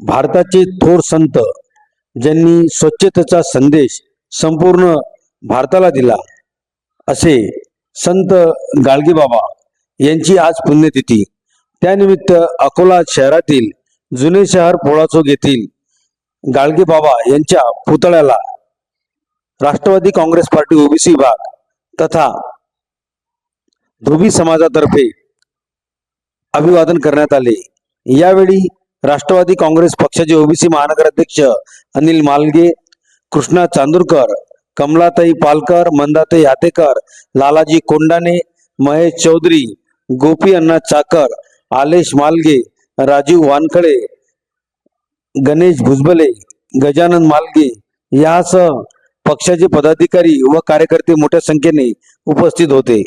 भारताचे थोर संत ज्यांनी स्वच्छतेचा संदेश संपूर्ण भारताला दिला असे संत गाडगेबाबा यांची आज पुण्यतिथी. त्यानिमित्त अकोला शहरातील जुने शहर पोळाचोक येथील गाडगेबाबा यांच्या पुतळ्याला राष्ट्रवादी काँग्रेस पार्टी ओबीसी विभाग तथा धोबी समाजातर्फे अभिवादन करण्यात आले. यावेळी राष्ट्रवादी काँग्रेस पक्षाचे ओबीसी महानगर अध्यक्ष अनिल मालगे कृष्णा चांदूरकर कमलाताई पालकर मंदाताई हातेकर लालाजी कोंडाने महेश चौधरी गोपी अण्णा चाकर आलेश मालगे राजीव वानखळे गणेश भुजबले गजानन मालगे यासह पक्षाचे पदाधिकारी व कार्यकर्ते मोठ्या संख्येने उपस्थित होते.